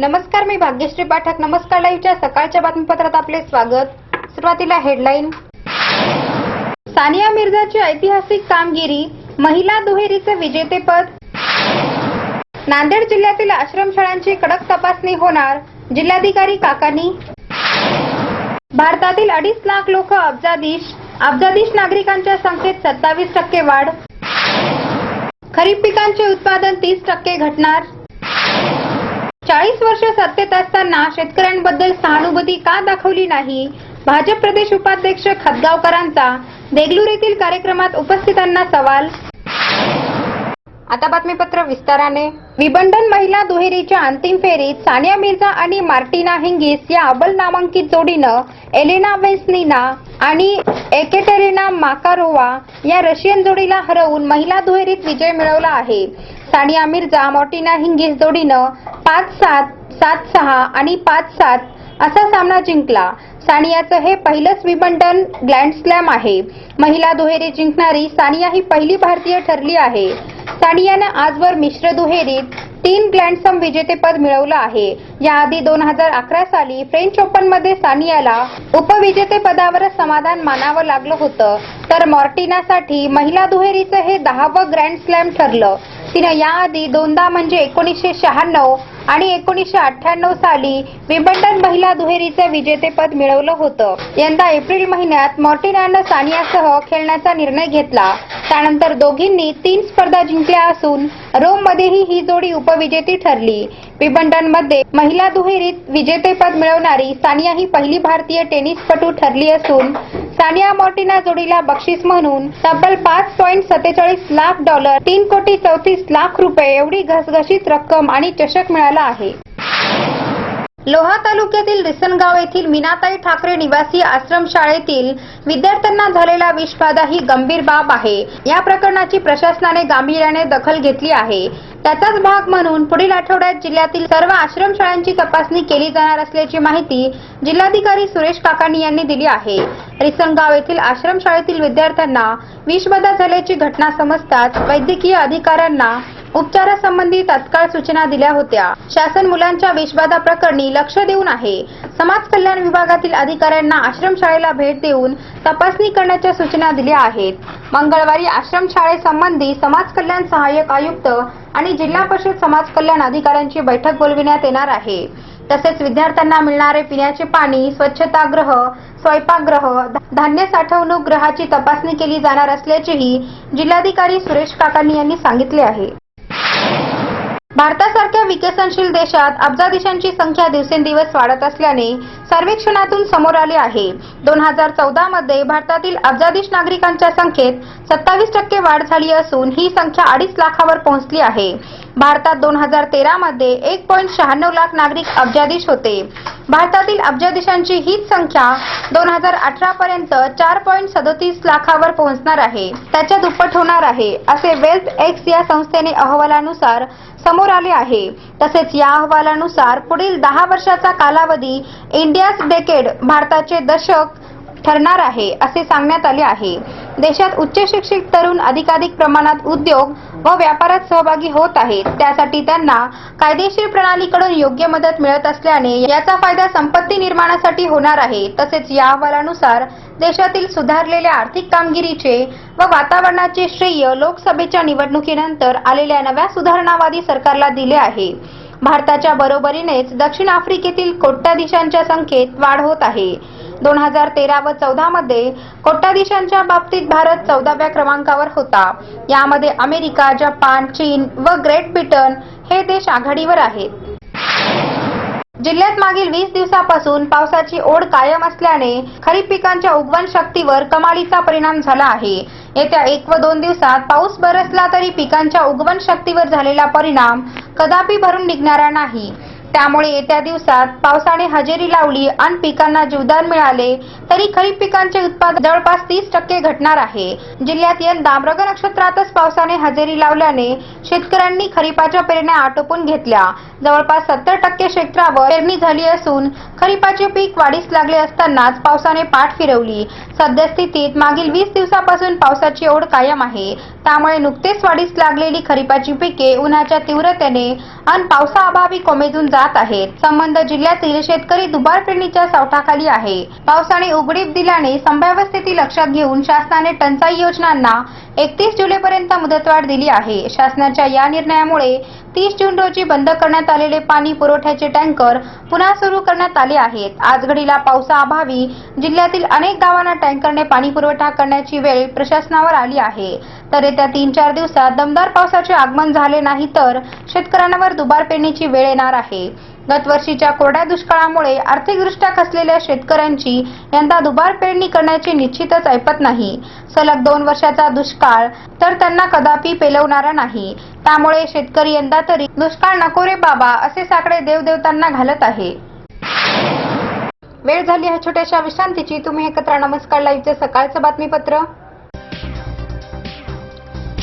नमस्कार मी भाग्यश्री पाठक. नमस्कार लाईव्हच्या सकाळच्या बातमीपत्रात आपले स्वागत. सुरुवातीला हेडलाईन. सानिया मिर्झाची ऐतिहासिक कामगिरी महिला दुहेरीचे विजेतेपद नांदेड जिल्ह्यातील आश्रमशाळांची कडक तपासणी होणार जिल्हाधिकारी काकानी. भारतातील अडीच लाख लोक अब्जाधीश अब्जाधीश नागरिकांच्या संख्येत सत्तावीस टक्के वाढ. खरीप पिकांचे उत्पादन तीस टक्के घटणार. चाळीस वर्ष सत्तेत असताना शेतकऱ्यांबद्दल सहानुभूती का दाखवली नाही? भाजप प्रदेश उपाध्यक्ष खतगावकरांचा देगलूर येथील कार्यक्रमात उपस्थितांना सवाल. आता बातमीपत्र विस्ताराने. विबंधन महिला दुहेरीच्या अंतिम फेरीत सानिया मिर्झा आणि मार्टिना हिंगिस या अबल नामांकित जोडीनं एलेना वेस्निना आणि एकेटेरिना माकारोवा या रशियन जोडीला हरवून महिला दुहेरीत विजय मिळवला आहे. सानिया मिर्झा मॉर्टिना हिंगिस जोडीनं पाच सात सात सहा आणि पाच सात असा सामना जिंकला. सानियाचं हे पहिलंच विबंडन ग्लँड स्लॅम आहे. महिला दुहेरी जिंकणारी सानिया ही पहिली भारतीय ठरली आहे. सानियानं आजवर मिश्र दुहेरीत तीन ग्लँडसम विजेतेपद मिळवलं आहे. याआधी दोन हजार अकरा साली फ्रेंच ओपनमध्ये सानियाला उपविजेतेपदावरच समाधान मानावं लागलं होतं. तर मॉर्टिनासाठी महिला दुहेरीचं हे दहावं ग्रँड स्लॅम ठरलं. तिनं याआधी दोनदा म्हणजे एकोणीसशे शहाण्णव आणि एकोणीसशे अठ्ठ्याण्णव साली विम्बल्डन महिला दुहेरीचं विजेतेपद मिळवलं होतं. यंदा एप्रिल महिन्यात मॉर्टिनानं सानियासह खेळण्याचा निर्णय घेतला. त्यानंतर दोघींनी तीन स्पर्धा जिंकल्या असून रोममध्येही ही जोडी उपविजेती ठरली. विबंडनमध्ये महिला दुहेरीत विजेतेपद मिळवणारी सानिया ही पहिली भारतीय टेनिसपटू ठरली असून सानिया मॉर्टिना जोडीला बक्षीस म्हणून तब्बल पाच पॉईंट सत्तेचाळीस लाख डॉलर तीन कोटी चौतीस लाख रुपये एवढी घसघशीत रक्कम आणि चषक मिळाला आहे. लोहा तालुक्यातील रिसनगाव येथील मीनाताई ठाकरे निवासी आश्रमशाळेतील विद्यार्थ्यांना झालेला विषबाधा ही गंभीर बाब आहे. या प्रकरणाची प्रशासनाने गांभीर्याने दखल घेतली आहे. त्याचाच भाग म्हणून पुढील आठवड्यात जिल्ह्यातील सर्व आश्रमशाळांची तपासणी केली जाणार असल्याची माहिती जिल्हाधिकारी सुरेश काकाणी यांनी दिली आहे. रिसनगाव येथील आश्रमशाळेतील विद्यार्थ्यांना विषबाधा झाल्याची घटना समजताच वैद्यकीय अधिकाऱ्यांना उपचारासंबंधी तत्काळ सूचना दिल्या होत्या. शासन मुलांच्या विषबाधा प्रकरणी लक्ष देऊन आहे. समाज कल्याण विभागातील अधिकाऱ्यांना आश्रमशाळेला भेट देऊन तपासणी करण्याच्या सूचना दिल्या आहेत. मंगळवारी आश्रमशाळेसंबंधी समाज कल्याण सहाय्यक आयुक्त आणि जिल्हा परिषद समाज कल्याण अधिकाऱ्यांची बैठक बोलविण्यात येणार आहे. तसेच विद्यार्थ्यांना मिळणारे पिण्याचे पाणी स्वच्छतागृह स्वयंपाकगृह धान्य साठवणूक ग्रहाची तपासणी केली जाणार असल्याचेही जिल्हाधिकारी सुरेश काकानी यांनी सांगितले आहे. भारतासारख्या विकसनशील देशात अब्जाधीशांची संख्या दिवसेंदिवस वाढत असल्याने सर्वेक्षणातून समोर आले आहे. दोन हजार चौदा मध्ये भारतातील अब्जाधीश नागरिकांच्या संख्येत सत्तावीस टक्के वाढ झाली असून ही संख्या अडीच लाखावर पोहोचली आहे. भारतात दोन हजार तेरा मध्ये एक पॉईंट शहाण्णव लाख नागरिक अब्जाधीश होते. भारतातील अब्जाधीशांची हीच संख्या दोन हजार अठरा पर्यंत चार पॉईंट सदतीस लाखावर पोहोचणार आहे. त्याच्या दुप्पट होणार आहे असे वेल्थ एक्स या संस्थेने अहवालानुसार समोर आले आहे. तसेच या अहवालानुसार पुढील दहा वर्षाचा कालावधी इंडियाज डेकेड भारताचे दशक ठरणार आहे असे सांगण्यात आले आहे. देशात उच्च शिक्षित तरुण अधिकाधिक प्रमाणात उद्योग व व्यापारात सहभागी होत आहेत. त्यासाठी त्यांना कायदेशीर प्रणालीकडून योग्य मदत मिळत असल्याने याचा फायदा संपत्ती निर्माणासाठी होणार आहे. तसेच या अहवालानुसार देशातील सुधारलेल्या आर्थिक कामगिरीचे व वातावरणाचे श्रेय लोकसभेच्या निवडणुकीनंतर आलेल्या नव्या सुधारणावादी सरकारला दिले आहे. भारताच्या बरोबरीनेच दक्षिण आफ्रिकेतील कोट्याधीशांच्या संख्येत वाढ होत आहे. दोन हजार तेरा व चौदा मध्ये कोट्याधीशांच्या बाबतीत भारत चौदाव्या क्रमांकावर होता. यामध्ये अमेरिका जपान चीन व ग्रेट ब्रिटन हे देश आघाडीवर आहेत. जिल्ह्यात मागील वीस दिवसापासून पावसाची ओढ कायम असल्याने खरीप पिकांच्या उगवण शक्तीवर कमालीचा परिणाम झाला आहे. येत्या एक व दोन दिवसात पाऊस बरसला तरी पिकांच्या उगवण शक्तीवर झालेला परिणाम कदापि भरून निघणारा नाही. त्यामुळे येत्या दिवसात पावसाने हजेरी लावली आणि पिकांना जीवदान मिळाले तरी खरीप पिकांचे उत्पादन जवळपास तीस टक्के घटणार आहे. जिल्ह्यात यंदा मृग नक्षत्रातच पावसाने हजेरी लावल्याने शेतकऱ्यांनी खरीपाच्या पेरण्या आटोपून घेतल्या. जवळपास सत्तर टक्के क्षेत्रावर पेरणी झाली असून खरीपाचे पीक वाढीस लागले असतानाच पावसाने पाठ फिरवली. सद्यस्थितीत मागील वीस दिवसापासून पावसाची ओढ कायम आहे. त्यामुळे नुकतेच वाढीस लागलेली खरीपाची पिके उन्हाच्या तीव्रतेने आणि पावसाअभावी कोमेजून जात आहेत संबंध जिल्ह्यातील शेतकरी दुबार पेरणीच्या सावठाखाली आहे. पावसाने उघडीप दिल्याने संभाव्य स्थिती लक्षात घेऊन शासनाने टंचाई योजनांना एकतीस जुलैपर्यंत मुदतवाढ दिली आहे. शासनाच्या या निर्णयामुळे तीस जून रोजी बंद करण्यात आलेले पाणी पुरवठ्याचे टँकर पुन्हा सुरू करण्यात आले आहेत. आज घडीला पावसाअभावी जिल्ह्यातील अनेक गावांना टँकरने पाणी पुरवठा करण्याची वेळ प्रशासनावर आली आहे. तर येत्या तीन चार दिवसात दमदार पावसाचे आगमन झाले नाही तर शेतकऱ्यांवर दुबार पेरणीची वेळ येणार आहे. गतवर्षीच्या कोरड्या दुष्काळामुळे आर्थिकदृष्ट्या खसलेल्या शेतकऱ्यांची यंदा दुबार पेरणी करण्याची निश्चितच ऐपत नाही. सलग दोन वर्षाचा दुष्काळ तर त्यांना कदापि पेलवणारा नाही. त्यामुळे शेतकरी यंदा तरी दुष्काळ नको रे बाबा असे साकडे देवदेवतांना घालत आहे. वेळ झाली ह्या छोट्याशा विश्रांतीची. तुम्ही एकत्र नमस्कार लाईव्हचे सकाळचं बातमीपत्र.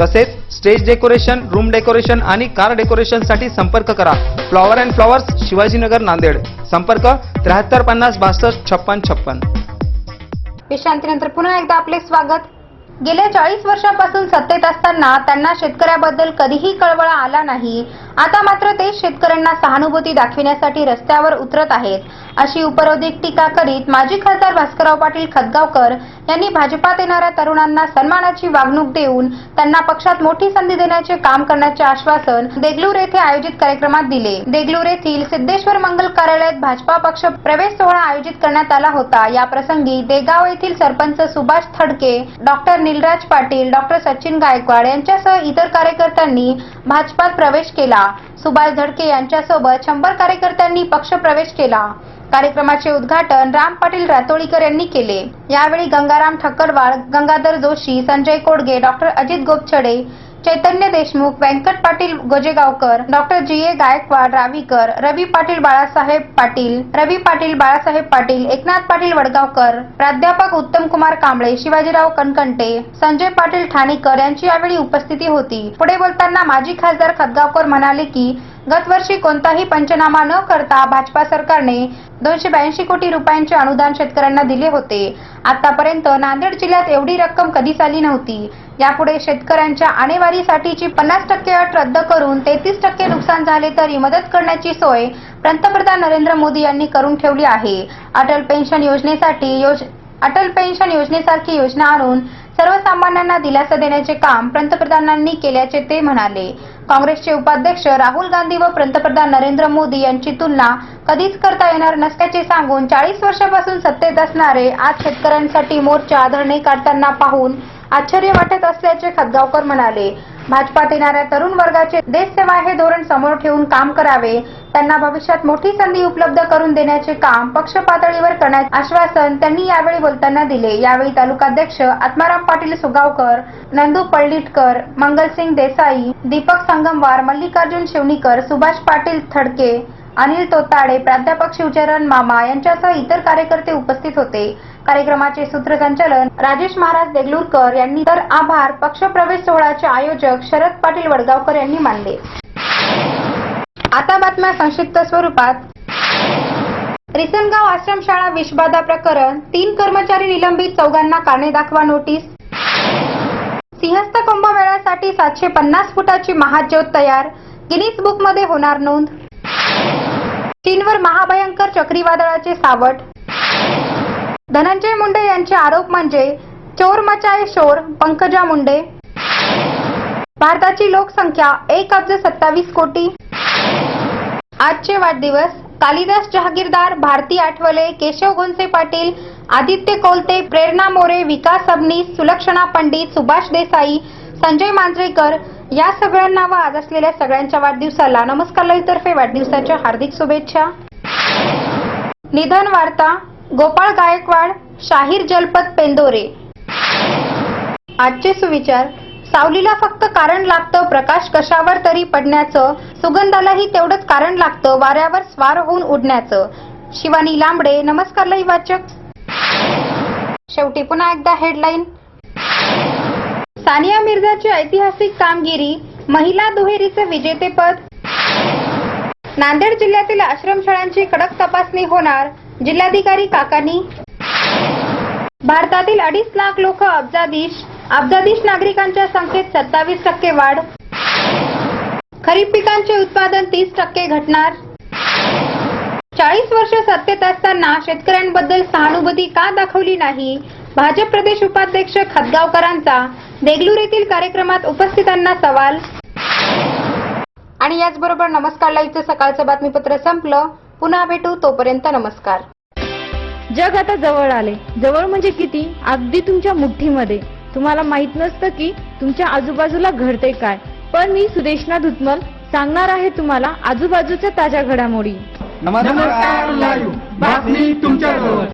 तसेच स्टेज डेकोरेशन रूम डेकोरेशन आणि कार डेकोरेशनसाठी संपर्क करा. Flower and flowers Shivajinagar Nanded. संपर्क त्र्याहत्तर पन्नास बासष्ट छप्पन छप्पन. विश्रांतीनंतर पुन्हा एकदा आपले स्वागत. गेल्या चाळीस वर्षापासून सत्तेत असताना त्यांना शेतकऱ्याबद्दल कधीही कळवळा आला नाही. आता मात्र ते शेतकऱ्यांना सहानुभूती दाखविण्यासाठी रस्त्यावर उतरत आहेत. अशी उपरोधिक टीका करीत माजी खासदार भास्करराव पाटील खतगावकर यांनी भाजपात येणाऱ्या तरुणांना सन्मानाची वागणूक देऊन त्यांना पक्षात मोठी संधी देण्याचे काम करण्याचे आश्वासन देगलूर येथे आयोजित कार्यक्रमात दिले. देगलूर येथील सिद्धेश्वर मंगल कार्यालयात भाजपा पक्ष प्रवेश सोहळा आयोजित करण्यात आला होता. या प्रसंगी देगाव येथील सरपंच सुभाष थडके डॉक्टर निलराज पाटील डॉक्टर सचिन गायकवाड यांच्यासह इतर कार्यकर्त्यांनी भाजपात प्रवेश केला. सुभाष धडके यांच्यासोबत शंभर कार्यकर्त्यांनी पक्ष प्रवेश केला. कार्यक्रमाचे उद्घाटन राम पाटील रातोळीकर यांनी केले. यावेळी Gangaram Thakkarwad Gangadhar Joshi Sanjay Kodge doctor Ajit Gopchade Chaitanya Deshmukh Venkat Patil Gojegaonkar doctor G A Gaikwad Ravikar Ravi Patil Balasaheb Patil Ravi Patil Balasaheb Patil Eknath Patil Wadgaonkar प्राध्यापक उत्तम कुमार कांबळे शिवाजीराव कणकंटे संजय पाटील ठाणेकर यांची यावेळी उपस्थिती होती. पुढे बोलताना माजी खासदार खतगावकर म्हणाले की गतवर्षी कोणताही पंचनामा न करता भाजपा सरकारने दोनशे ब्याऐंशी कोटी रुपयांचे अनुदान शेतकऱ्यांना दिले होते. आतापर्यंत नांदेड जिल्ह्यात एवढी रक्कम कधीच आली नव्हती. यापुढे शेतकऱ्यांच्या आणेवारीसाठीची पन्नास टक्के अट रद्द करून तेहतीस टक्के नुकसान झाले तरी मदत करण्याची सोय पंतप्रधान नरेंद्र मोदी यांनी करून ठेवली आहे. अटल पेन्शन योजनेसाठी योज अटल पेन्शन योजनेसारखी योजना आणून सर्वसामान्यांना दिलासा देण्याचे काम पंतप्रधानांनी केल्याचे ते म्हणाले. काँग्रेसचे उपाध्यक्ष राहुल गांधी व पंतप्रधान नरेंद्र मोदी यांची तुलना कधीच करता येणार नसल्याचे सांगून चाळीस वर्षापासून सत्तेत असणारे आज शेतकऱ्यांसाठी मोर्चा आदरणी काढताना पाहून आश्चर्य वाटत असल्याचे खतगावकर म्हणाले. भाजपात येणाऱ्या तरुण वर्गाचे देश सेवा हे धोरण समोर ठेवून काम करावे त्यांना भविष्यात मोठी संधी उपलब्ध करून देण्याचे काम पक्ष पातळीवर करण्याचे आश्वासन त्यांनी यावेळी बोलताना दिले. यावेळी तालुकाध्यक्ष आत्माराम पाटील सुगावकर नंदू पळ्ळीटकर मंगलसिंग देसाई दीपक संगमवार मल्लिकार्जुन शिवणीकर सुभाष पाटील थडके अनिल तोताडे प्राध्यापक शिवचरण मामा यांच्यासह इतर कार्यकर्ते उपस्थित होते. कार्यक्रमाचे सूत्रसंचालन राजेश महाराज देगलूरकर यांनी तर आभार पक्षप्रवेश सोहळ्याचे आयोजक शरद पाटील वडगावकर यांनी मानले. आता बातम्या संक्षिप्त स्वरूपात. रिसनगाव आश्रमशाळा विषबाधा प्रकरण तीन कर्मचारी निलंबित चौघांना कारणे दाखवा नोटीस. सिंहस्थ कुंभमेळ्यासाठी सातशे पन्नास फुटाची महाज्योत तयार गिनीज बुकमध्ये होणार नोंद. चीनवर महाभयंकर चक्रीवादळाचे सावट. धनंजय मुंडे यांचे आरोप म्हणजे चोर मचाये शोर पंकजा मुंडे. भारताची लोकसंख्या एक अब्ज सत्तावीस कोटी. आजचे वाढदिवस कालिदास जहागीरदार भारती आठवले केशव गोंसे पाटील आदित्य कोलते प्रेरणा मोरे विकास सबनीस सुलक्षणा पंडित सुभाष देसाई संजय मांजरेकर या सगळ्यांना व आज असलेल्या सगळ्यांच्या वाढदिवसाला नमस्कार लईतर्फे वाढदिवसाच्या हार्दिक शुभेच्छा. निधन वार्ता गोपाळ गायकवाड शाहीर जलपत पेंदोरे. आजचे सुविचार सावलीला फक्त कारण लागतं प्रकाश कशावर तरी पडण्याचं सुगंधालाही तेवढंच कारण लागतं वाऱ्यावर स्वार होऊन उडण्याचं. शिवानी लांबडे नमस्कार लई वाचक. शेवटी पुन्हा एकदा हेडलाईन सानिया मिर्झाची ऐतिहासिक कामगिरी महिला दुहेरीचे विजेतेपद. नांदेड जिल्ह्यातील आश्रमशाळांची कडक तपासणी होणार जिल्हाधिकारी काकानी. भारतातील अडीच लाख लोक अब्जाधीश अब्जाधीश नागरिकांच्या संख्येत सत्तावीस टक्के वाढ. खरीप पिकांचे उत्पादन तीस टक्के घटणार. चाळीस वर्ष सत्तेत असताना शेतकऱ्यांबद्दल सहानुभूती का दाखवली नाही? भाजप प्रदेश उपाध्यक्ष खतगावकरांचा देगलूर येथील कार्यक्रमात उपस्थितांना सवाल. आणि याचबरोबर नमस्कार लाईव्हचं सकाळचं बातमीपत्र संपलं. पुन्हा भेटू. तोपर्यंत नमस्कार. जग आता जवळ आले. जवळ म्हणजे किती? अगदी तुमच्या मुठ्ठीमध्ये तुम्हाला माहीत नसतं की तुमच्या आजूबाजूला घडते काय. पण मी सुदेशना धुतमल सांगणार आहे तुम्हाला आजूबाजूच्या ताज्या घडामोडी. नमस्कार लाईव्ह. बातमी तुमच्याजवळ.